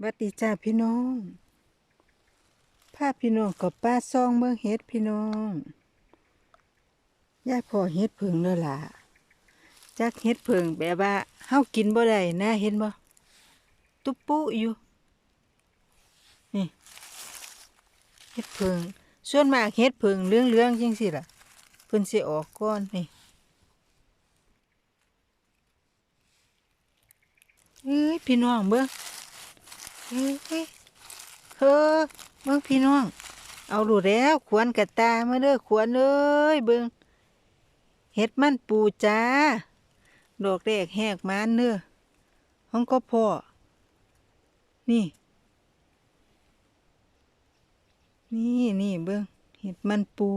หวัดดีจ้าพี่น้องพาพี่น้องกับป้าซองเมืองเฮ็ดพี่น้องยายพอเฮ็ดเพิงแล้วล่ะจักเฮ็ดเพิงแบบว่าเฮากินบ่ได้นะเห็นบ่ตุ๊บปุ๊อยู่นี่เฮ็ดเพิงส่วนมากเฮ็ดเพิงเหลืองๆจังซี่ล่ะเพิ่นสิออกก่อนนี่เอ้ยพี่น้องเบิ่ง เฮ้ยเฮ้ยเฮ้อเบิ่งพี่น้อง เอาดูแล้วขวนกระตามาเด้อขวนเอ้ยเบิ่งเฮ็ดมันปูจ้า ดอกแรกแหกมานเด้อห้องก็พอ นี่ นี่นี่เบิ่งเฮ็ดมันปู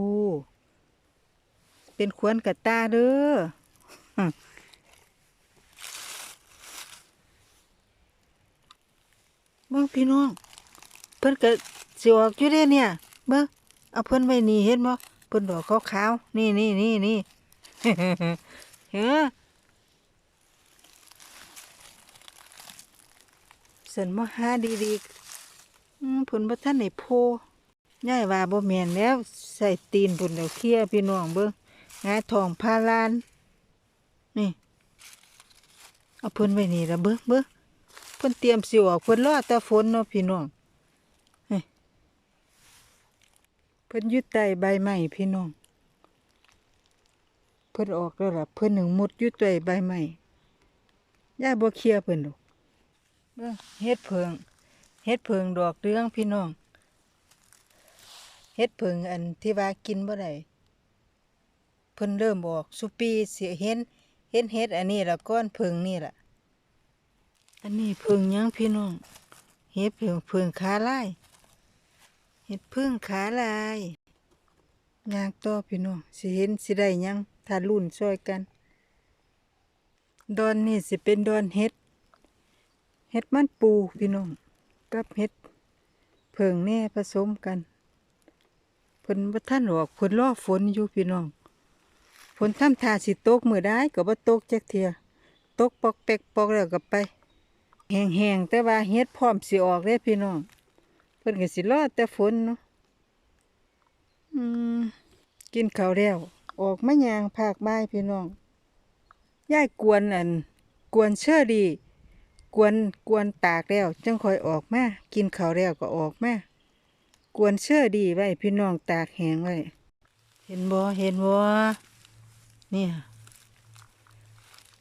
เป็นขวนกระตาเด้อ เบิ่งพี่น้อง เพิ่นก็สิออกอยู่เด้เนี่ย เบิ่งเอาเพิ่นไว้นี่เห็นบ่เพิ่นดอกขาวๆนี่นี่นี่นี่เฮ้อสันบ่หาดีๆอืมเพิ่นบ่ทันได้โพยายว่าบ่แม่นแล้ว ใส่ตีนเพิ่นแล้วเคลียพี่น้องเบิ่งงาทองพาลาน นี่ เอาเพิ่นไว้นี่ละเบิ่งเบิ่ง พิ่นเตรียมสิออกเพิ่นรอแต่ฝนเนาะพี่น้องเพิ่นยู่ใต้ใบไม้พี่น้อง เพิ่นออกแล้วล่ะเพิ่นหนึ่งมุดยู่ใต้ใบไม้ย่าบ่เคลียเพิ่นดอกเบิ่งเฮ็ดเพิงเฮ็ดเพิงดอกเรืองพี่น้องเฮ็ดเพิงอันที่ว่ากินบ่ได้เพิ่นเริ่มออกสุปีเสิเห็นเห็นเฮ็ดอันนี้ละก้อนเพิงนี่ล่ะ อันนี้เพึ่งยังพี่น้องเฮ็ดเพึ่งเพึ่งขาลายเฮ็ดพึ่งขาลายยางต่อพี่น้องสิเห็นสิได้ยังถ้ารุ่นช่วยกัน ดอนนี่สิเป็นดอนเฮ็ดเฮ็ดมันปูพี่น้องกับเฮ็ดเพึ่งแน่ผสมกันเพิ่นบ่ทันออกเพิ่นรอฝนอยู่พี่น้องฝนทำท่าสิตกมื้อใดก็บ่ตกจักเทื่อตกปอกแปกปอกแล้วก็ไป แห้งๆแต่ว่าเฮ็ดพร้อมสิออกเด้พี่น้องเพิ่นก็สิรอแต่ฝนเนาะอืมกินข้าวแล้วออกมายางภาคบ่ายพี่น้องย่ายกวนอัน กวนเชอรี่กวนกวนตากแล้วจังค่อยออกมากินข้าวแล้วก็ออกมากวนเชอรี่ไว้พี่น้องตากแห้งไว้เห็นบ่เห็นบ่เนี่ย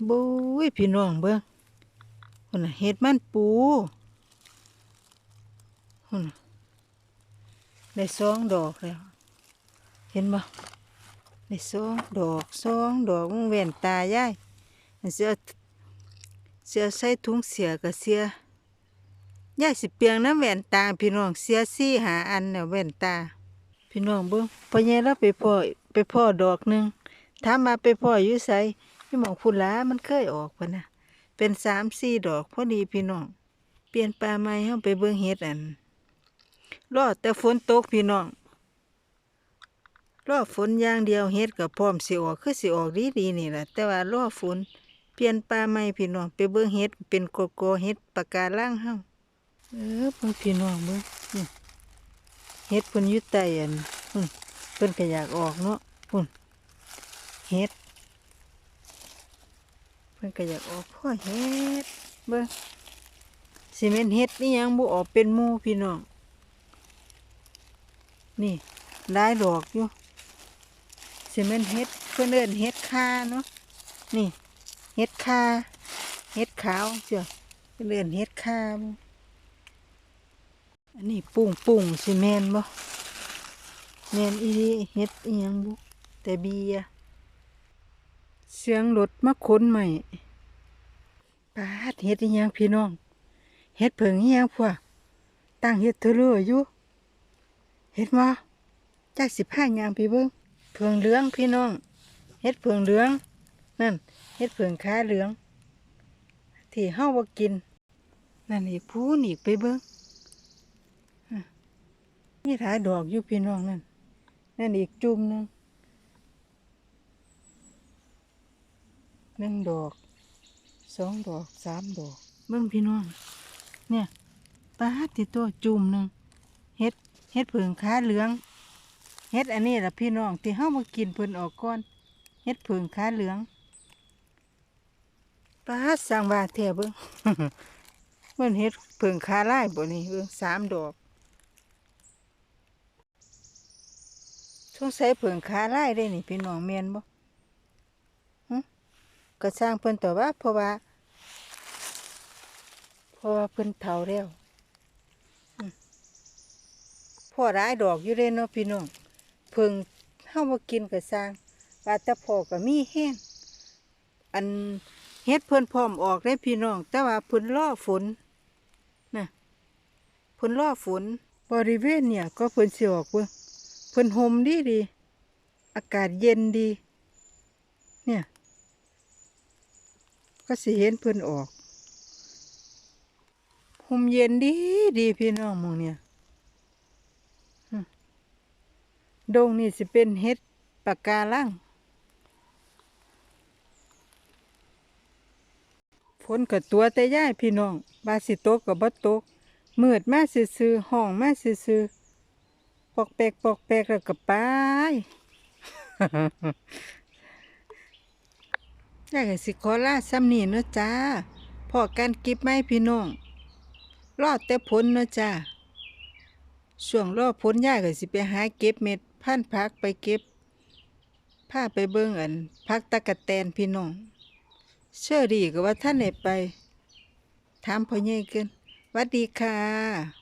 บุ้ยพี่น้องเบิ่ง หุ่นเห็ดมันปูหุ่นได้สองดอกแล้ว เห็นบ่ได้สองดอกสองดอกมึงแว่นตายายเสือเสือใส่ถุงเสียกับเสียยายสิเปียงน้ำแว่นตาพี่น้องเสียสี่หาอันเนี่ยแว่นตา พี่น้องเบิ่งพอใหญ่เราไปพ่อไปพ่อดอกหนึ่งถามมาไปพ่ออยู่ไสพี่หมองพุ่นล้ามันเคยออกปะนะ เป็นสามสี่ดอกพอดีพี่น้อง เปลี่ยนปลาไม้เฮาไปเบิ่งเฮ็ดอัน รอแต่ฝนตกพี่น้อง รอฝนอย่างเดียวเฮ็ดก็พร้อมสิออกคือสิออกดีดีนี่แหละแต่ว่ารอฝนเปลี่ยนปลาไม้พี่น้องไปเบิ่งเฮ็ดเป็นโกโก้เฮ็ดปากการังเฮาเออเบิ่งพี่น้องเบิ่งเฮ็ดพิ่นยู่ใต้อันพุ่นเพิ่นก็อยากออกเนาะพุ่นเฮ็ด เพิ่นก็อยากออกพ่อเฮ็ดเบิ่งสิแม่นเฮ็ดนี่ยังบ่ออกเป็นหมู่พี่น้องนี่หลายดอกอยู่สิแม่นเฮ็ดเพิ่นเอิ้นเฮ็ดคาเนาะนี่เฮ็ดคาเฮ็ดขาวเจ้าเพิ่นเอิ้นเฮ็ดคาบ่อันนี้ปุ้งปุ้งสิแม่นบ่แม่นอีหลีเฮ็ดอีหยังบ่แต่เบีย เสียงรถมาขนใหม่ปาดเฮ็ดยังพี่น้องเฮ็ดเผิงอีหยังพวกตั้งเฮ็ดเทอเลออยู่เฮ็ดมาจากสิผ้ายางพี่เบิ่งเผิงเหลืองพี่น้องเฮ็ดเผิงเหลืองนั่นเฮ็ดเผิงขาเหลือง ที่เฮาบ่กิน นั่นอีกพูนอีกไปเบิ่งนี่ถ่ายดอกอยู่พี่น้องนั่นนั่นอีกจุ่มนึง หนึ่งดอกสองดอกสามดอก เบิ่งพี่น้องเนี่ยไปปาดติโตจุ่มหนึ่งเฮ็ดเฮ็ดเผิงขาเหลืองเฮ็ดอันนี้ล่ะพี่น้องที่เฮามากินเพิ่นออกก่อนเฮ็ดเผิงขาเหลืองปาดสร้างว่าแท้เบิ่งมันเฮ็ดเผิงขาลายบ่นี่เบิ่งสามดอกสงสัยเผิงขาลายได้นี่พี่น้องแม่นบ่ ก็สร้างเพิ่นต่อว่าเพราะว่า เพราะว่าเพิ่นเฒ่าแล้วพ่อร้ายดอกอยู่เด้เนาะพี่น้องเพิ่งเฮาบ่กินก็สร้างว่าแต่พ่อก็มีแห้งอันเฮ็ดเพิ่นพร้อมออกได้พี่น้อง แต่ว่าเพิ่นรอฝนน่ะเพิ่นรอฝน บริเวณเนี่ย ก็เพิ่นสิออกเบิ่งเพิ่นห่มดีดี อากาศเย็นดี เนี่ย ก็สิเห็นเพิ่นออกห่มเย็นดีดีพี่น้องมองเนี่ยดงนี่สิเป็นเฮ็ดปากกาลังฝนกับตัวแต่ย่ายพี่น้องบาสิโตกกับบ่ตกมืดมาซื่อๆห้องมาซื่อๆปอกแปกปอกแปกแล้วก็ไป อยากให้สิขอลาซ้ำนี่เนาะจ้าพอกันกิบไหมพี่น้องรอดแต่ผลเนาะจ้าช่วงรอผลยายก็สิไปหาเก็บเม็ดพันธุ์ผักไปเก็บพาไปเบิ่งอันผักตะกะแตนพี่น้องเชื่อดีก็ว่าท่านไหนไปถามพ่อใหญ่เกินวัดดีค่ะ